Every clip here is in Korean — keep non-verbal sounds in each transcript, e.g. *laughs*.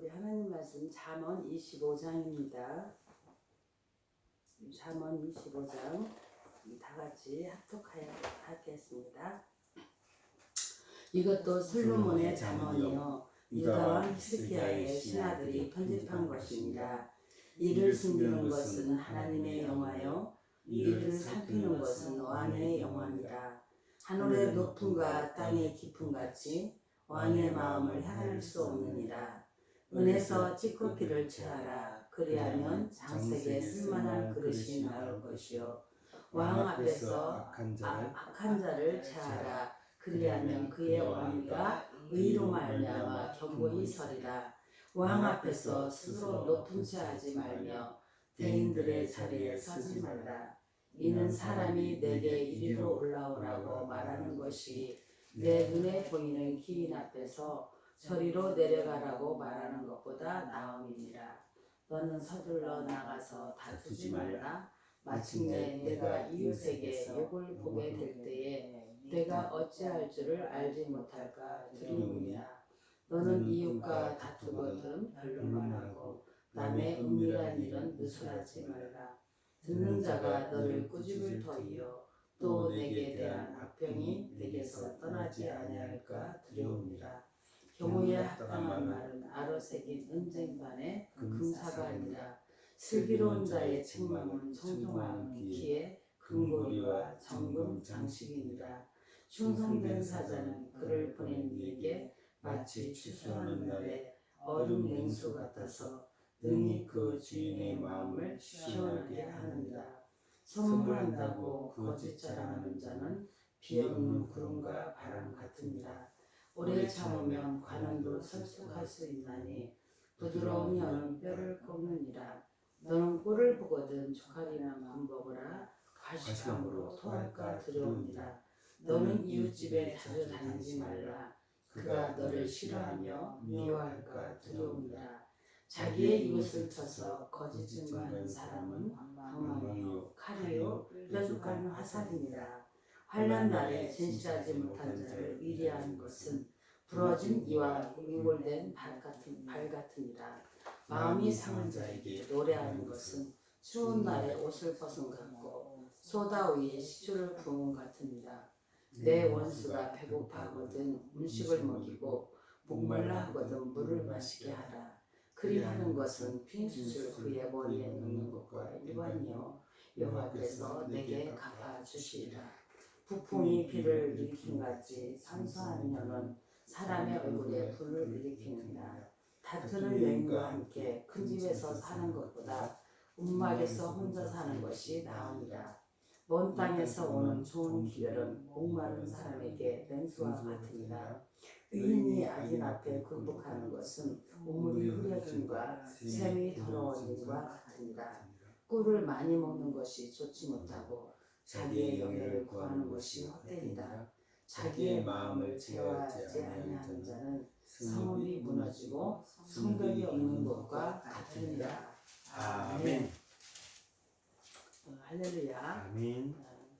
우리 하나님 말씀 잠언 25장입니다. 잠언 25장 다 같이 합독하여 하겠습니다. 이것도 솔로몬의 잠언이요 유다와 히스기야의 신하들이 편집한 것입니다. 이를 숨기는 것은 하나님의 영화요 이를 살피는 것은 왕의 영화입니다. 하늘의 높음과 땅의 깊음 같이 왕의 마음을 헤아릴 수 없느니라. 은에서 찌꺼기를 채하라. 그리하면 장색에 쓸만한 그릇이 나올 것이요. 왕 앞에서 악한 아, 자를 악한 자를 채하라. 그리하면 그의 왕위가 의로 말미암아 견고히 서리라. 왕 앞에서 스스로 높은 채하지 말며 대인들의 자리에 서지 말라. 이는 사람이 내게 이리로 올라오라고 말하는 것이 내 눈에 보이는 기인 앞에서 저리로 내려가라고 말하는 것보다 나음이니라. 너는 서둘러 나가서 다투지 말라. 마침내 내가 이웃에게 욕을 보게 될 때에 내가 어찌할 줄을 알지 못할까 두려움이야. 너는 이웃과 다투거든 별로만 하고 남의 은밀한 일은 누설하지 말라. 듣는 자가 너를 꾸짖을 터이요 또 내게 대한 악평이 내게서 떠나지 아니할까 두려움이라. 경우에 합당한 말은 아로 새긴 은쟁반에 금사가 아니라 슬기로운 자의 책망은 청종하는 귀에 금고리와 정금 장식이니라. 충성된 사자는 그를 보낸 이에게 마치 추수하는 날에 얼음 냉수 같아서 능히 그 주인의 마음을 시원하게 하느니라. 선물한다고 거짓 자랑하는 자는 비없는 구름과 바람 같으니라. 오래 참으면 관원도 설득할 수 있나니 부드러운 혀는 뼈를 꺾느니라. 너는 꼴을 보거든 조칼이나 군법으라 과식함으로 토할까 두려우니라. 너는 이웃집에 자주 다니지 말라. 그가 너를 싫어하며 미워할까 두려우니라. 자기의 이웃을 쳐서 거짓 증거하는 사람은 방망이요 칼이요 뾰족한 화살이니라. 환란 날에 진실하지 못한 자를 위리하는 것은 부러진 이와 윙골된 발 같은 발 같으니라. 마음이 상한 자에게 노래하는 것은 추운 날에 옷을 벗은 같고 소다 위에 시초를 부은 같으니라. 내 원수가 배고파하거든 음식을 먹이고 목말라 하거든 물을 마시게 하라. 그리하는 것은 핀수를 그의 머리에 넣는 것과 일반이요 여호와께서 내게 갚아 주시리라. 부풍이 비를 일으킨 같이 상소하는 혀는 사람의 얼굴에 불을 일으키느니라. 다투는 여인과 함께 큰 집에서 사는 것보다 움막에서 혼자 사는 것이 나으니라. 먼 땅에서 오는 좋은 기별은 목마른 사람에게 냉수와 같으니라. 의인이 악인 앞에 굴복하는 것은 우물이 흐려짐과 샘이 더러워짐과 같으니라. 꿀을 많이 먹는 것이 좋지 못하고 자기의 영예를 구하는 것이 헛되니라. 자기의 마음을 제어하지 아니하는 자는 성읍이 무너지고 성벽이 없는 것과 같으니라. 아멘. 어, 할렐루야. 아멘. 어,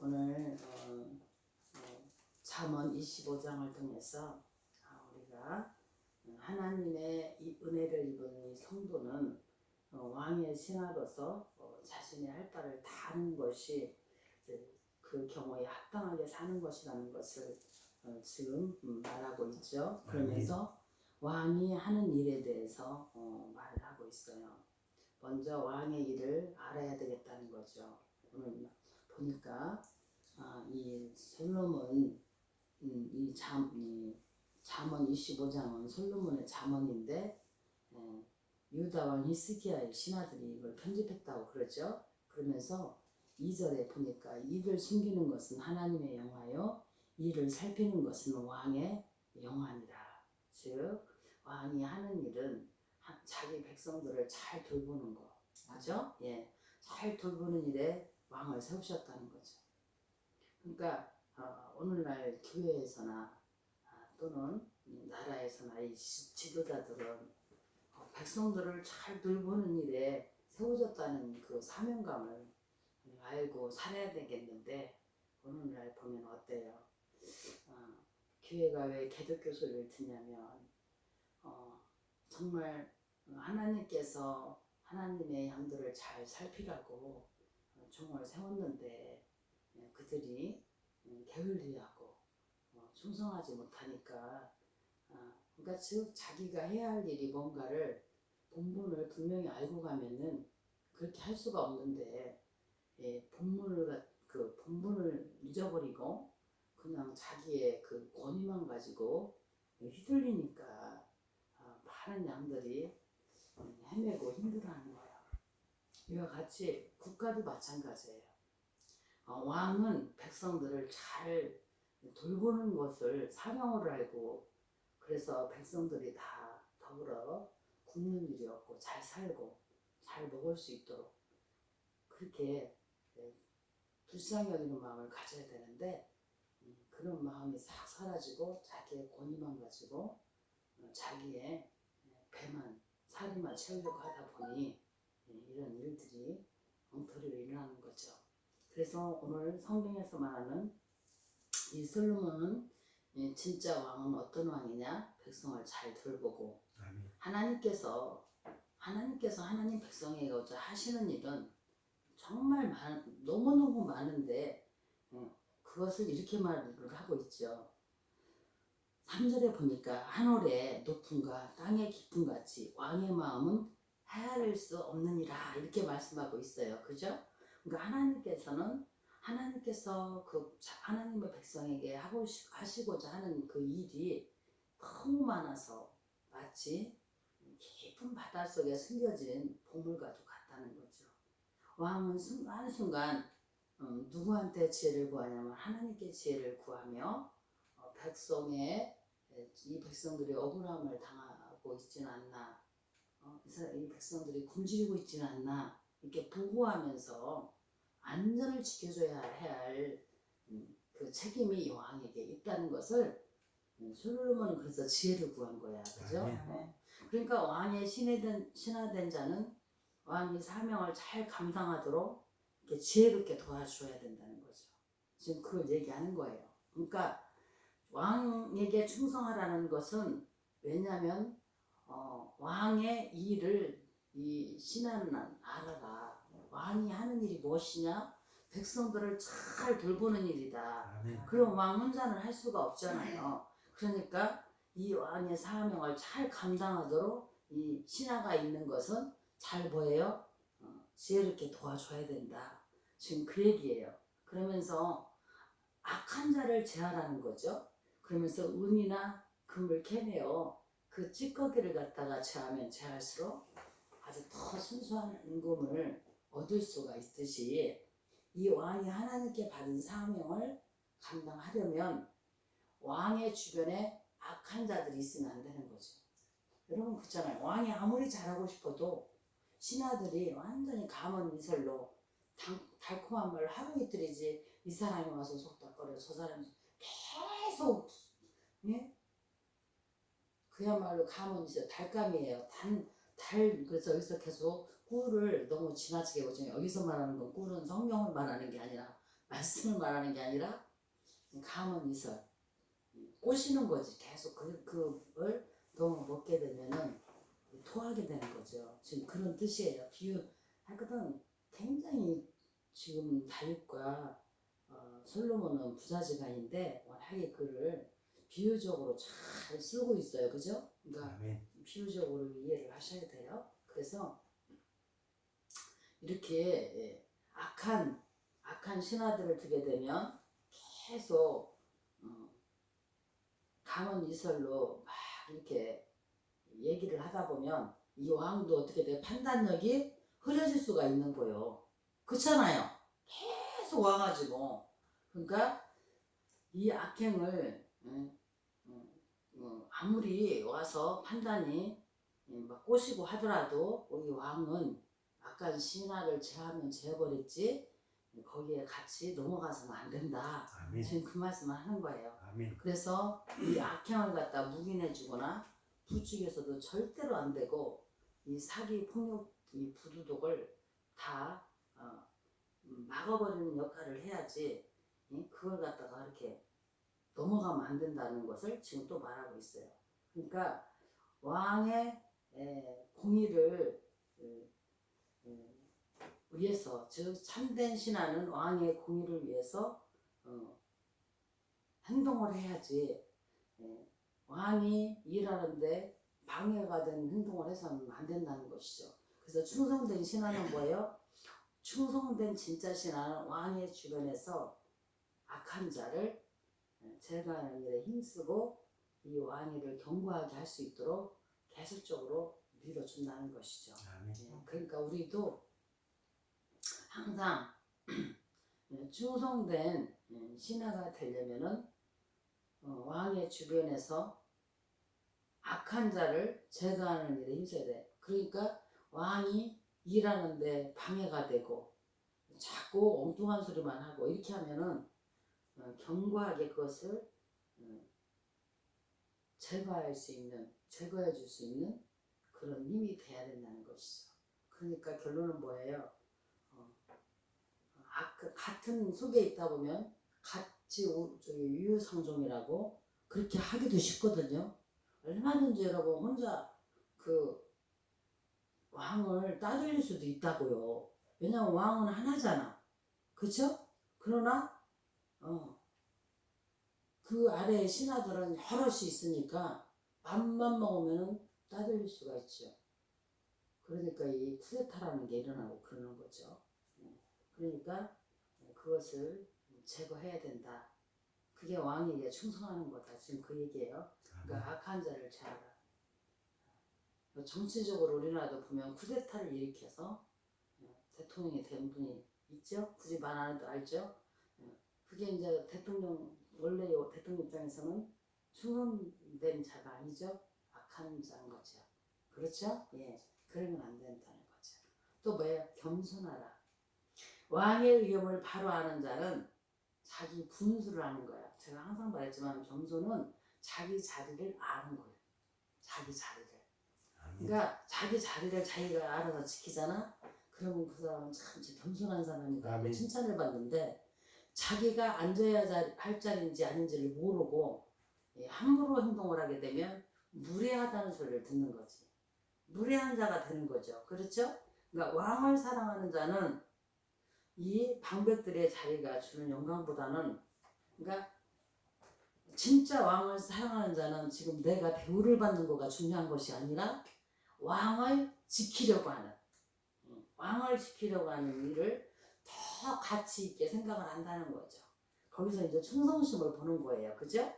오늘 어, 어, 잠언 25장을 통해서 아, 우리가 하나님의 이 은혜를 입은 이 성도는 어, 왕의 신하로서 어, 자신의 할 바를 다 하는 것이 그 경우에 합당하게 사는 것이라는 것을 어, 지금 음, 말하고 있죠. 그러면서 왕이 하는 일에 대해서 어, 말을 하고 있어요. 먼저 왕의 일을 알아야 되겠다는 거죠. 오늘 보니까 아, 이 솔로몬 음, 이 잠, 이 잠언 25장은 솔로몬의 잠언인데 예, 유다 왕 히스기야의 신하들이 이걸 편집했다고 그러죠. 그러면서 2절에 보니까 이를 숨기는 것은 하나님의 영화요 이를 살피는 것은 왕의 영화니라. 즉 왕이 하는 일은 하- 자기 백성들을 잘 돌보는 거. 맞죠? 예. 잘 돌보는 일에 왕을 세우셨다는 거죠. 그러니까 어, 오늘날 교회에서나 아, 또는 이 나라에서나 이 지- 지도자들은 어, 백성들을 잘 돌보는 일에 세워졌다는 그 사명감을 알고 살아야 되겠는데 오늘날 보면 어때요? 어, 교회가 왜 개독교 소리를 듣냐면 어, 정말 하나님께서 하나님의 양들을 잘 살피라고 종을 세웠는데 예, 그들이 음, 게을리하고 어, 충성하지 못하니까 아, 그러니까 즉 자기가 해야 할 일이 뭔가를 본분을 분명히 알고 가면은 그렇게 할 수가 없는데 예, 본문을 가- 그 본분을 잊어버리고 그냥 자기의 그 권위만 가지고 휘둘리니까 아, 많은 양들이 음, 헤매고 힘들어하는 거예요. 이와 같이 국가도 마찬가지예요. 어, 왕은 백성들을 잘 돌보는 것을 사명으로 알고 그래서 백성들이 다 더불어 굶는 일이 없고 잘 살고 잘 먹을 수 있도록 그렇게 예, 불쌍히 여기는 마음을 가져야 되는데 음, 그런 마음이 싹 사라지고 자기의 권위만 가지고 어, 자기의 예, 배만 살이만 채우려고 하다 보니 예, 이런 일들이 엉터리로 일어나는 거죠. 그래서 오늘 성경에서 말하는 이 솔로몬은 예, 진짜 왕은 어떤 왕이냐? 백성을 잘 돌보고 아멘. 하나님께서 하나님께서 하나님 백성에게서 하시는 일은 정말 많, 너무너무 많은데 어, 그것을 이렇게 말을 하고 있죠. 3절에 보니까 하늘의 높음과 땅의 깊음 같이 왕의 마음은 헤아릴 수 없느니라 이렇게 말씀하고 있어요. 그죠? 그러니까 하나님께서는 하나님께서 그 자- 하나님의 백성에게 하고 시- 하시고자 하는 그 일이 너무 많아서 마치 깊은 바다 속에 숨겨진 보물과도 거죠. 왕은 순간순간 음, 누구한테 지혜를 구하냐면 하나님께 지혜를 구하며 어, 백성의 에, 이 백성들이 억울함을 당하고 있지는 않나 어, 이 백성들이 굶주리고 있지는 않나 이렇게 보호하면서 안전을 지켜줘야 할 음, 그 책임이 이 왕에게 있다는 것을 음, 솔로몬은 그래서 지혜를 구한 거야, 그죠? 어. 그러니까 왕의 신하된 신하된 자는 왕이 사명을 잘 감당하도록 이렇게 지혜롭게 도와줘야 된다는 거죠. 지금 그걸 얘기하는 거예요. 그러니까 왕에게 충성하라는 것은 왜냐하면 어, 왕의 일을 이 신하는 알아라. 왕이 하는 일이 무엇이냐? 백성들을 잘 돌보는 일이다. 아멘. 그럼 왕 혼자는 할 수가 없잖아요. 그러니까 이 왕의 사명을 잘 감당하도록 이 신하가 있는 것은 잘 뭐예요? 어, 지혜롭게 도와줘야 된다. 지금 그 얘기예요. 그러면서 악한 자를 제하라는 거죠. 그러면서 은이나 금을 캐내어 그 찌꺼기를 갖다가 제하면 제할수록 아주 더 순수한 은금을 얻을 수가 있듯이 이 왕이 하나님께 받은 사명을 감당하려면 왕의 주변에 악한 자들이 있으면 안 되는 거죠. 여러분 그렇잖아요. 왕이 아무리 잘하고 싶어도 신하들이 완전히 감언 미설로 당, 달콤한 말을 하루 이틀이지 이 사람이 와서 속닥거려 저 사람이 계속 예? 그야말로 감언 미설 달감이에요. 단, 달 그래서 여기서 계속 꿀을 너무 지나치게 보죠. 여기서 말하는 건 꿀은 성경을 말하는 게 아니라 말씀을 말하는 게 아니라 감언 미설 꼬시는 거지. 계속 그, 그걸 너무 먹게 되면은 토하게 되는 거죠. 지금 그런 뜻이에요. 비유 하거든 굉장히 지금 다윗과 어, 솔로몬은 부자지간인데 워낙에 글을 비유적으로 잘 쓰고 있어요. 그죠? 그러니까 아멘. 비유적으로 이해를 하셔야 돼요. 그래서 이렇게 예, 악한 악한 신하들을 두게 되면 계속 어, 강원 이설로 막 이렇게 얘기를 하다 보면 이 왕도 어떻게 돼 판단력이 흐려질 수가 있는 거예요. 그렇잖아요. 계속 와가지고 그러니까 이 악행을 음, 음, 음, 아무리 와서 판단이 음, 막 꼬시고 하더라도 우리 왕은 아까 신하를 제하면 제해버렸지 거기에 같이 넘어가서는 안 된다. 아멘. 지금 그 말씀을 하는 거예요. 아멘. 그래서 이 악행을 갖다 묵인해 주거나 부추겨서도 절대로 안 되고 이 사기 폭력 이 부도덕을 다 어, 음, 막아버리는 역할을 해야지 예? 그걸 갖다가 이렇게 넘어가면 안 된다는 것을 지금 또 말하고 있어요. 그러니까 왕의 에, 공의를 에, 에, 위해서 즉 참된 신하는 왕의 공의를 위해서 어, 행동을 해야지 에, 왕이 일하는데 방해가 되는 행동을 해서는 안 된다는 것이죠. 그래서 충성된 신하는 뭐예요? 충성된 진짜 신하는 왕의 주변에서 악한 자를 제거하는 일에 힘쓰고 이 왕위를 견고하게 할 수 있도록 계속적으로 밀어준다는 것이죠. 예, 그러니까 우리도 항상 예, *clears throat* 충성된 예, 신하가 되려면은 어, 왕의 주변에서 악한 자를 제거하는 일에 힘써야 돼. 그러니까 왕이 일하는데 방해가 되고 자꾸 엉뚱한 소리만 하고 이렇게 하면은 어, 견고하게 그것을 어, 제거할 수 있는 제거해 줄 수 있는 그런 힘이 돼야 된다는 것이죠. 그러니까 결론은 뭐예요? 어, 아, 그 같은 속에 있다 보면 같 저기 유유상종이라고 그렇게 하기도 쉽거든요. 얼마든지 여러분 혼자 그 왕을 따돌릴 수도 있다고요. 왜냐면 왕은 하나잖아. 그쵸? 그러나 어, 그 아래에 신하들은 여럿이 있으니까 맘만 먹으면 따돌릴 수가 있죠. 그러니까 이 쿠데타라는 게 일어나고 그러는 거죠. 네. 그러니까 그것을 제거해야 된다. 그게 왕에게 충성하는 거다. 지금 그 얘기예요. 그러니까 악한 자를 제하라. 정치적으로 우리나라도 보면 쿠데타를 일으켜서 대통령이 된 분이 있죠. 굳이 말 안 해도 알죠. 그게 이제 대통령 원래 요 대통령 입장에서는 충성된 자가 아니죠. 악한 자인 거죠. 그렇죠? 예. 그러면 안 된다는 거죠. 또 뭐예요? 겸손하라. 왕의 위험을 바로 아는 자는 자기 분수를 아는 거야. 제가 항상 말했지만 겸손은 자기 자리를 아는 거예요. 자기 자리를. 그러니까 자기 자리를 자기가 알아서 지키잖아. 그러면 그 사람은 참 겸손한 사람이다. 아멘. 칭찬을 받는데 자기가 앉아야 자- 할 자리인지 아닌지를 모르고 예, 함부로 행동을 하게 되면 무례하다는 소리를 듣는 거지. 무례한 자가 되는 거죠. 그렇죠? 그러니까 왕을 사랑하는 자는 이 방백들의 자리가 주는 영광보다는 그러니까 진짜 왕을 사랑하는 자는 지금 내가 대우를 받는 거가 중요한 것이 아니라 왕을 지키려고 하는 음, 왕을 지키려고 하는 일을 더 가치 있게 생각을 한다는 거죠. 거기서 이제 충성심을 보는 거예요. 그죠?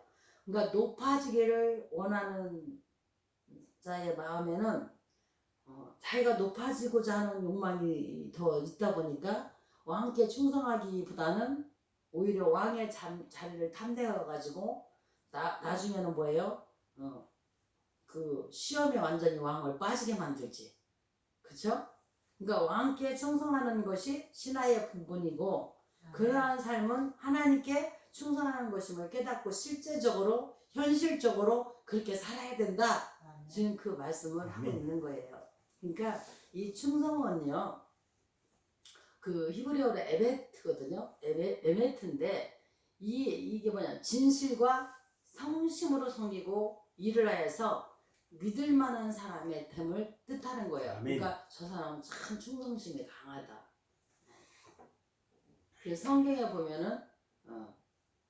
그러니까 높아지기를 원하는 자의 마음에는 어, 자기가 높아지고자 하는 욕망이 더 있다 보니까 왕께 충성하기보다는 오히려 왕의 잠, 자리를 탐내어가지고 나, 나중에는 뭐예요? 어, 그 시험에 완전히 왕을 빠지게 만들지. 그쵸? 그러니까 왕께 충성하는 것이 신하의 분분이고 그러한 삶은 하나님께 충성하는 것임을 깨닫고 실제적으로 현실적으로 그렇게 살아야 된다. 지금 그 말씀을 하고 아멘. 있는 거예요. 그러니까 이 충성은요, 그 히브리어로 에베트거든요. 에베, 에메트인데 이 이게 뭐냐 진실과 성심으로 섬기고 일을 하여서 믿을 만한 사람의 됨을 뜻하는 거예요. 아멘. 그러니까 저 사람은 참 충성심이 강하다. 그 성경에 보면은 어,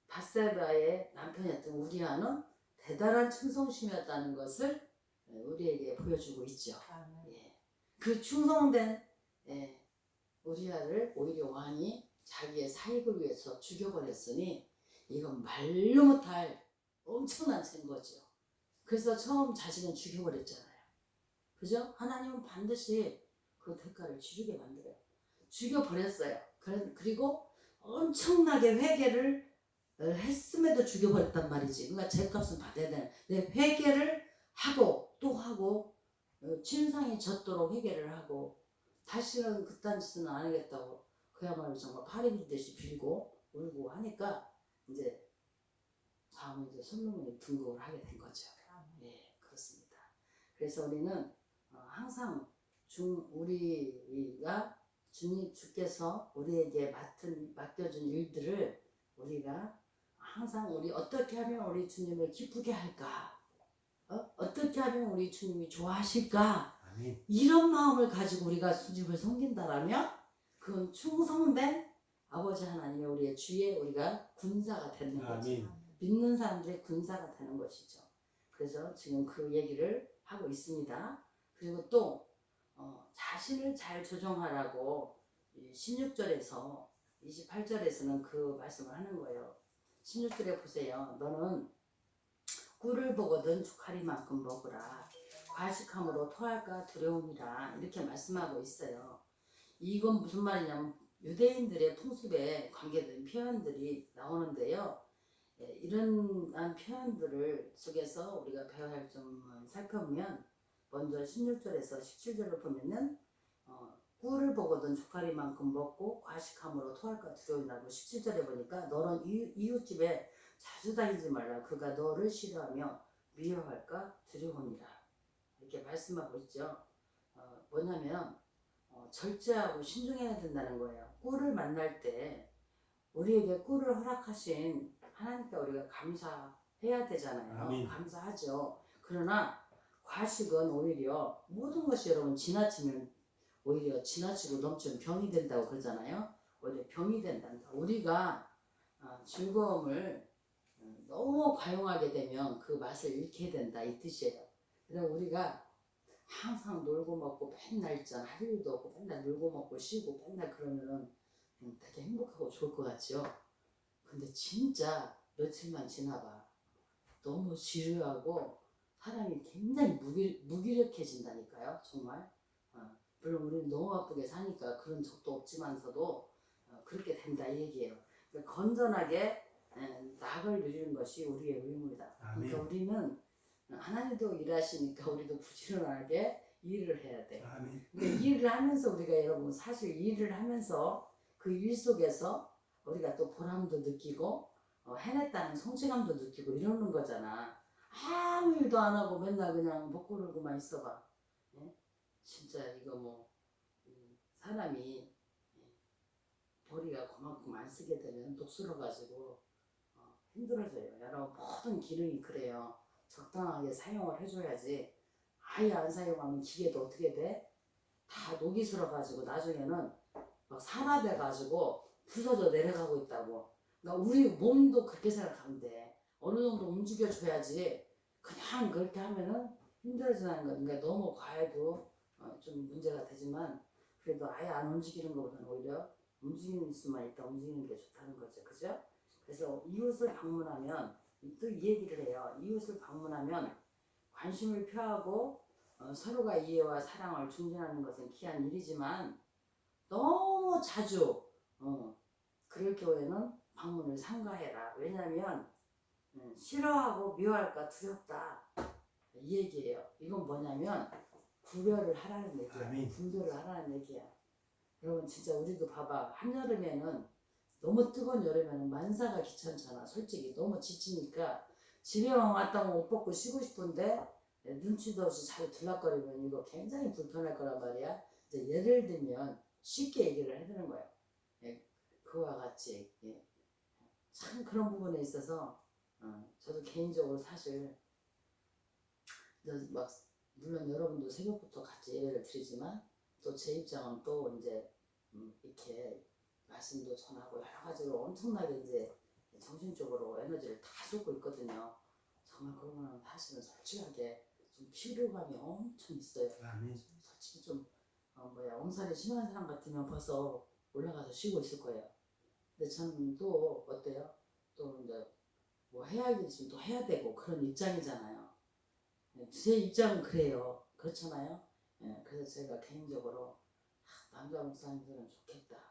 바세바의 남편이었던 우리아는 대단한 충성심이었다는 것을 우리에게 보여주고 있죠. 예. 그 충성된 예, 우리아를 오히려 왕이 자기의 사익을 위해서 죽여버렸으니 이건 말로 못할 엄청난 죄인 거죠. 그래서 처음 자신은 죽여버렸잖아요. 그죠? 하나님은 반드시 그 대가를 치르게 만들어요. 죽여버렸어요. 그리고 엄청나게 회개를 어, 했음에도 죽여버렸단 말이지. 그러니까 죄값은 받아야 되는. 근데 회개를 하고 또 하고 어, 진상이 젖도록 회개를 하고 다시는 그딴 짓은 안 하겠다고 그야말로 정말 파리 빌듯이 빌고 울고 하니까 이제 다음에 이제 솔로몬이 등극을 하게 된 거죠. 예, 그렇습니다. 그래서 우리는 어, 항상 중 우리가 주님 주께서 우리에게 맡은 맡겨준 일들을 우리가 항상 우리 어떻게 하면 우리 주님을 기쁘게 할까? 어? 어떻게 하면 우리 주님이 좋아하실까? 이런 마음을 가지고 우리가 주님을 섬긴다라면 그건 충성된 아버지 하나님의 우리의 주의 우리가 군사가 되는 거죠. 믿는 사람들의 군사가 되는 것이죠. 그래서 지금 그 얘기를 하고 있습니다. 그리고 또 어, 자신을 잘 조정하라고 16절에서 28절에서는 그 말씀을 하는 거예요. 16절에 보세요. 너는 꿀을 보거든 주카리만큼 먹으라. 과식함으로 토할까 두려움이라 이렇게 말씀하고 있어요. 이건 무슨 말이냐면 유대인들의 풍습에 관계된 표현들이 나오는데요. 예, 이런 표현들을 속에서 우리가 배워야 할 점을 살펴보면 먼저 16절에서 17절을 보면은 어, 꿀을 보거든 조카리만큼 먹고 과식함으로 토할까 두려움이라고 17절에 보니까 너는 이웃, 이웃집에 자주 다니지 말라 그가 너를 싫어하며 미워할까 두려움이라 이렇게 말씀하고 있죠. 어, 뭐냐면 어, 절제하고 신중해야 된다는 거예요. 꿀을 만날 때 우리에게 꿀을 허락하신 하나님께 우리가 감사해야 되잖아요. 아멘. 감사하죠. 그러나 과식은 오히려 모든 것이 여러분 지나치면 오히려 지나치고 넘치면 병이 된다고 그러잖아요. 오히려 병이 된단다. 우리가 어, 즐거움을 어, 너무 과용하게 되면 그 맛을 잃게 된다 이 뜻이에요. 그래서 우리가 항상 놀고 먹고 맨날 있잖아. 할 일도 없고 맨날 놀고 먹고 쉬고 맨날 그러면은 음, 되게 행복하고 좋을 것 같죠. 근데 진짜 며칠만 지나봐. 너무 지루하고 사람이 굉장히 무기, 무기력해진다니까요 정말. 어, 물론 우리는 너무 바쁘게 사니까 그런 적도 없지만서도 어, 그렇게 된다 이 얘기예요. 그러니까 건전하게 에, 낙을 누리는 것이 우리의 의무이다. 아멘. 그러니까 우리는 하나님도 일하시니까 우리도 부지런하게 일을 해야 돼 아멘. 근데 일을 하면서 우리가 여러분 사실 일을 하면서 그 일 속에서 우리가 또 보람도 느끼고 어, 해냈다는 성취감도 느끼고 이러는 거잖아. 아무 일도 안 하고 맨날 그냥 목 고르고만 있어봐. 예? 진짜 이거 뭐 음, 사람이 예, 머리가 그만큼 안 쓰게 되면 녹슬어가지고 어, 힘들어져요. 여러분 모든 기능이 그래요. 적당하게 사용을 해줘야지. 아예 안 사용하면 기계도 어떻게 돼? 다 녹이 슬어가지고 나중에는 막 산화돼가지고 부서져 내려가고 있다고. 그러니까 우리 몸도 그렇게 생각하면 돼. 어느 정도 움직여줘야지. 그냥 그렇게 하면은 힘들어지는 거. 그러니까 너무 과해도 어, 좀 문제가 되지만 그래도 아예 안 움직이는 것보다는 오히려 움직이는 수만 있다 움직이는 게 좋다는 거죠. 그죠? 그래서 이웃을 방문하면 또 이 얘기를 해요. 이웃을 방문하면 관심을 표하고 어, 서로가 이해와 사랑을 중진하는 것은 귀한 일이지만 너무 자주 어, 그럴 경우에는 방문을 삼가해라. 왜냐하면 음, 싫어하고 미워할까 두렵다. 이 얘기예요. 이건 뭐냐면 구별을 하라는 얘기야. 아멘. 분별을 하라는 얘기야. 여러분 진짜 우리도 봐봐. 한여름에는 너무 뜨거운 여름에는 만사가 귀찮잖아. 솔직히 너무 지치니까 집에만 왔다면 옷 벗고 쉬고 싶은데 눈치도 없이 자꾸 들락거리면 이거 굉장히 불편할 거란 말이야. 이제 예를 들면 쉽게 얘기를 해드는 거예요. 예, 그와 같이 예. 참 그런 부분에 있어서 어, 저도 개인적으로 사실 막 물론 여러분도 새벽부터 같이 예배를 드리지만 또 제 입장은 또 이제 음, 이렇게 말씀도 전하고 여러 가지로 엄청나게 이제 정신적으로 에너지를 다 쏟고 있거든요. 정말 그거는 사실은 솔직하게 좀 피로감이 엄청 있어요. 아멘. 솔직히 좀 어, 뭐야 엄살이 심한 사람 같으면 벌써 올라가서 쉬고 있을 거예요. 근데 저는 또 어때요? 또 이제 뭐 해야 있으면 또 해야 되고 그런 입장이잖아요. 네, 제 입장은 그래요. 그렇잖아요. 예, 그래서 제가 개인적으로 아, 남자 목사님들은 좋겠다.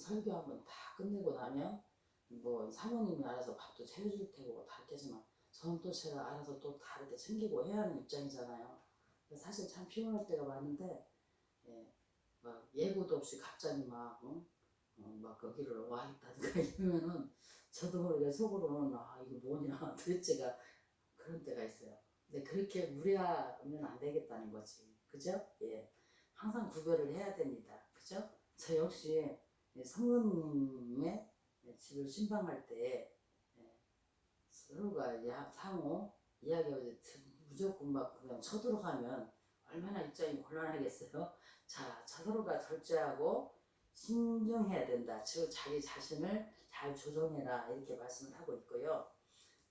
설교 한번 다 끝내고 나면 뭐 사모님이 알아서 밥도 채워줄 테고 다 했겠지만 저는 또 제가 알아서 또 다르게 챙기고 해야 하는 입장이잖아요. 사실 참 피곤할 때가 많은데 예, 막 예고도 없이 갑자기 막, 응? 어, 막 여기를 와 있다든가 *laughs* 이러면은 저도 모르게 속으로는 아 이거 뭐냐 *laughs* 도대체가 그런 때가 있어요. 근데 그렇게 무리하면 안 되겠다는 거지, 그죠? 예, 항상 구별을 해야 됩니다, 그죠? 저 역시 예, 성모님의 집을 신방할 때 예, 서로가 야, 상호 이야기하고 무조건 막 그냥 쳐들어가면 얼마나 입장이 곤란하겠어요. *laughs* 자, 서로가 절제하고 신중해야 된다. 즉 자기 자신을 잘 조정해라 이렇게 말씀을 하고 있고요.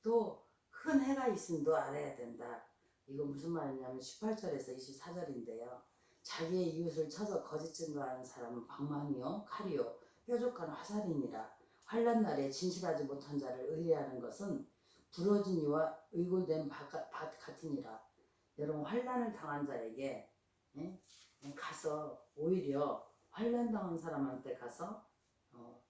또 큰 해가 있음도 알아야 된다. 이거 무슨 말이냐면 18절에서 24절인데요. 자기의 이웃을 쳐서 거짓 증거하는 사람은 방망이요, 칼이요, 뾰족한 화살이니라. 환란 날에 진실하지 못한 자를 의뢰하는 것은 부러진 이와 의골된 밭 밭 같으니라. 여러분 환란을 당한 자에게 예? 가서 오히려 환란 당한 사람한테 가서 어,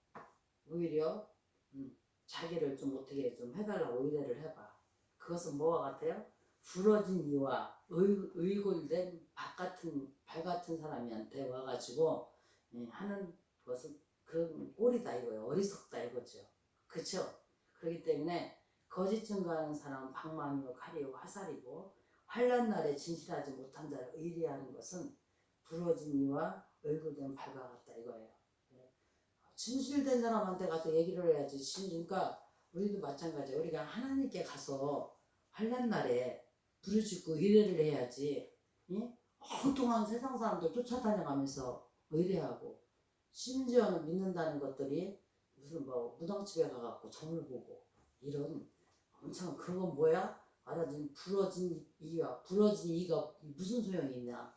오히려 음, 자기를 좀 어떻게 좀 해달라고 의뢰를 해봐. 그것은 뭐와 같아요? 부러진 이와 의, 의골된 밭 같은 발 같은 사람한테 와가지고 예, 하는 것은 그런 꼴이다 이거예요. 어리석다 이거죠. 그렇죠? 그렇기 때문에 거짓 증거하는 사람은 방망이요 칼이요 화살이고 환란 날에 진실하지 못한 자를 의리하는 것은 부러진 이와 얼굴된 발과 같다 이거예요. 예. 진실된 사람한테 가서 얘기를 해야지. 진- 그러니까 우리도 마찬가지예요. 우리가 하나님께 가서 환란 날에 부르짖고 의뢰를 해야지. 예? 엉뚱한 세상 사람들 쫓아다녀가면서 의뢰하고 심지어는 믿는다는 것들이 무슨 뭐 무당집에 가갖고 점을 보고 이런 엄청 그건 뭐야? 말하자면 부러진 이가 부러진 이가 무슨 소용이 있냐?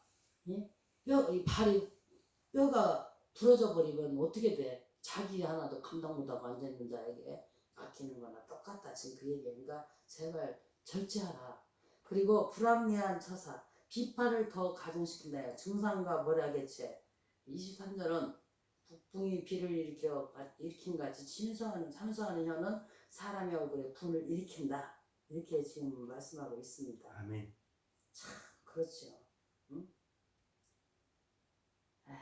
예? 뼈, 이 발이 뼈가 부러져 버리면 어떻게 돼? 자기 하나도 감당 못하고 앉아 있는 자에게 맡기는 거나 똑같다 지금 그 얘기니까 제발 절제하라. 그리고 불합리한 처사, 비판을 더 가중시킨다. 증상과 모략의체. 23절은 북풍이 비를 일으켜 일으킨 같이 신성하는 참성하는 혀는 사람의 얼굴에 분을 일으킨다. 이렇게 지금 말씀하고 있습니다. 아멘. 그렇죠. 응? 에이,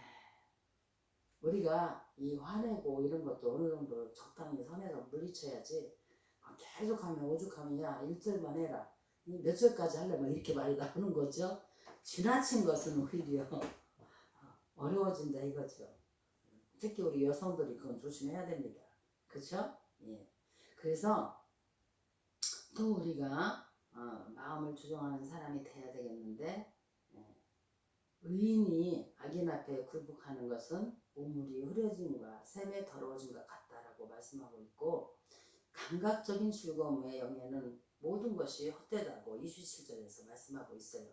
우리가 이 화내고 이런 것도 어느 정도 적당히 선에서 물리쳐야지 아, 계속하면 오죽하면 야 일절만 해라 이 몇 할래 막 이렇게 말이 나오는 거죠. 지나친 것은 오히려 어려워진다 이거죠. 특히 우리 여성들이 그건 조심해야 됩니다. 그렇죠? 예. 그래서 또 우리가 어, 마음을 조정하는 사람이 돼야 되겠는데 예. 의인이 악인 앞에 굴복하는 것은 우물이 흐려짐과 샘에 더러워짐과 같다라고 말씀하고 있고 감각적인 즐거움의 영예는 모든 것이 헛되다고 27절에서 말씀하고 있어요.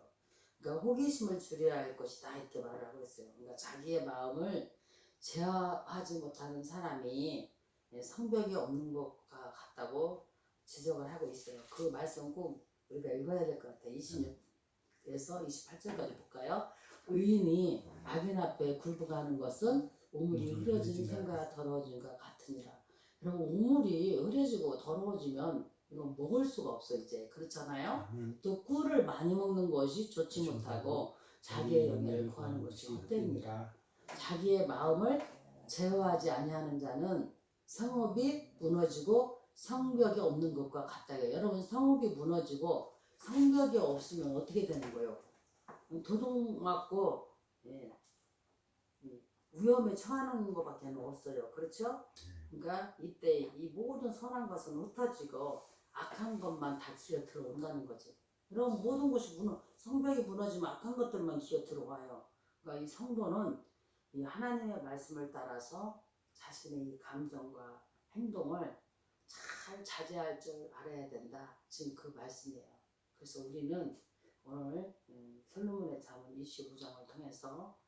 그러니까 호기심을 줄여야 할 것이다 이렇게 말을 하고 있어요. 그러니까 자기의 마음을 제어하지 못하는 사람이 예, 성벽이 없는 것과 같다고 지적을 하고 있어요. 그 말씀 꼭 우리가 읽어야 될 것 같아요. 26에서 28절까지 볼까요? 의인이 악인 앞에 굴복하는 것은 우물이 흐려진 흐려지나 샘과 더러워진과 같으니라. 여러분 우물이 흐려지고 더러워지면 이건 먹을 수가 없어 이제 그렇잖아요. 아멘. 또 꿀을 많이 먹는 것이 좋지 못하고 자기의 영예를 구하는 것이 헛됩니다. 자기의 마음을 제어하지 아니하는 자는 성읍이 무너지고 성벽이 없는 것과 같다. 여러분 성읍이 무너지고 성벽이 없으면 어떻게 되는 거예요? 도둑 맞고 예, 이 위험에 처하는 것밖에 없어요. 그렇죠? 그러니까 이때 이 모든 선한 것은 흩어지고 악한 것만 다 기어 들어온다는 거지. 그럼 모든 것이 무너 성벽이 무너지면 악한 것들만 기어 들어와요. 그러니까 이 성도는 이 하나님의 말씀을 따라서 자신의 이 감정과 행동을 잘 자제할 줄 알아야 된다. 지금 그 말씀이에요. 그래서 우리는 오늘 음, 솔로몬의 잠언 25장을 통해서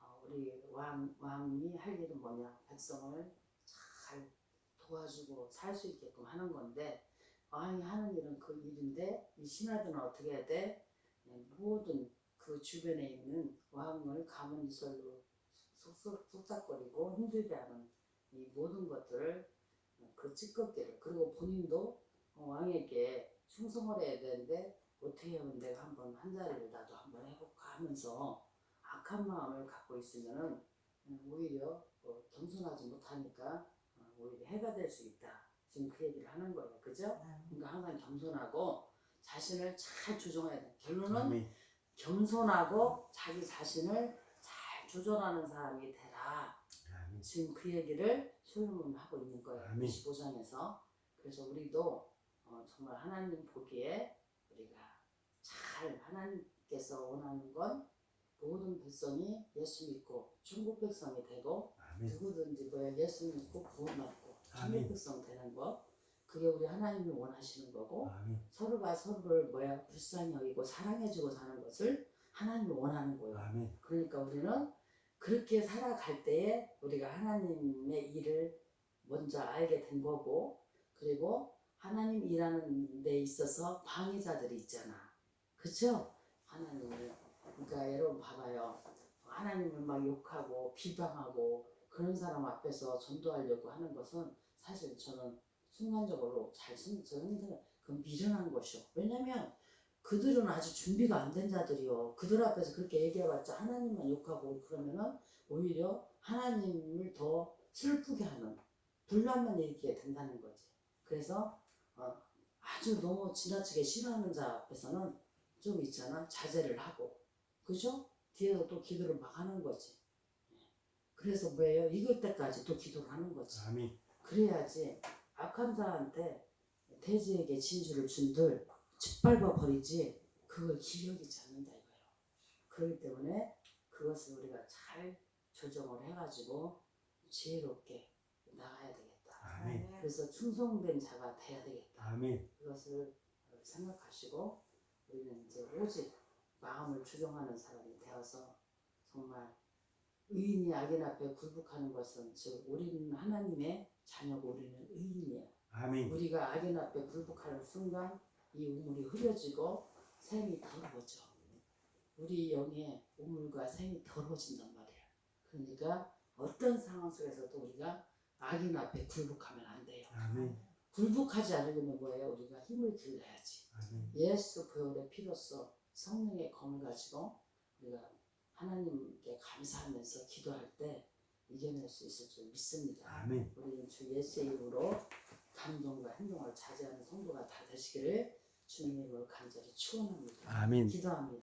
어, 우리 왕, 왕이 할 일은 뭐냐? 백성을 잘 도와주고 살 수 있게끔 하는 건데 왕이 하는 일은 그 일인데 이 신하들은 어떻게 해야 돼? 예, 모든 그 주변에 있는 왕을 가문 이설로 속- 속삭거리고 힘들게 하는 이 모든 것들을 그 찌껍기를 그리고 본인도 어, 왕에게 충성을 해야 되는데 어떻게 하면 내가 한번 한 자리를 나도 한번 해볼까 하면서 악한 마음을 갖고 있으면은 음, 오히려 어, 겸손하지 못하니까 어, 오히려 해가 될 수 있다. 지금 그 얘기를 하는 거예요. 그죠? 그러니까 항상 겸손하고 자신을 잘 조정해야 돼. 결론은 아멘. 겸손하고 자기 자신을 잘 조절하는 사람이 되라. 아멘. 지금 그 얘기를 솔로몬 하고 있는 거예요. 아멘. 25장에서. 그래서 우리도 어, 정말 하나님 보기에 우리가 잘 하나님께서 원하는 건 모든 백성이 예수 믿고 천국 백성이 되고 아멘. 누구든지 뭐야 예수 믿고 구원받고 백성 되는 거 그게 우리 하나님이 원하시는 거고 아멘. 서로가 서로를 뭐야 불쌍히 여기고 사랑해주고 사는 것을 하나님이 원하는 거예요. 아멘. 그러니까 우리는 그렇게 살아갈 때에 우리가 하나님의 일을 먼저 알게 된 거고 그리고 하나님 일하는 데 있어서 방해자들이 있잖아. 그쵸? 하나님을. 그러니까 여러분 봐봐요. 하나님을 막 욕하고 비방하고 그런 사람 앞에서 전도하려고 하는 것은 사실 저는 순간적으로 잘 쓴, 저는 그 미련한 것이요. 왜냐면 그들은 아직 준비가 안 된 자들이요. 그들 앞에서 그렇게 얘기해봤자 하나님만 욕하고 그러면은 오히려 하나님을 더 슬프게 하는 분란만 일으키게 된다는 거지. 그래서 어, 아주 너무 지나치게 싫어하는 자 앞에서는 좀 있잖아 자제를 하고 그죠? 뒤에서 또 기도를 막 하는 거지. 그래서 뭐예요? 익을 때까지 또 기도를 하는 거지. 아멘. 그래야지 악한 자한테 돼지에게 진주를 준들 짓밟아 버리지 그걸 기억이지 않는다 이거예요. 그렇기 때문에 그것을 우리가 잘 조정을 해가지고 지혜롭게 나가야 되겠다. 아멘. 그래서 충성된 자가 돼야 되겠다. 아멘. 그것을 생각하시고 우리는 이제 오직 마음을 조정하는 사람이 되어서 정말 의인이 악인 앞에 굴복하는 것은 즉 우리는 하나님의 자녀고 우리는 의인이에요. 아멘. 우리가 악인 앞에 굴복하는 순간 이 우물이 흐려지고 샘이 더러워져. 우리 영의 우물과 샘이 더러워진단 말이야. 그러니까 어떤 상황 속에서도 우리가 악인 앞에 굴복하면 안 돼요. 아멘. 굴복하지 않으려면 뭐예요? 우리가 힘을 길러야지. 아멘. 예수 보혈의 피로써 성령의 검을 가지고 우리가 하나님께 감사하면서 기도할 때 이겨낼 수 있을 줄 믿습니다. 아멘. 우리는 주 예수의 이름으로 감동과 행동을 자제하는 성도가 다 되시기를 주님의 이름으로 간절히 축원합니다. 아멘. 기도합니다.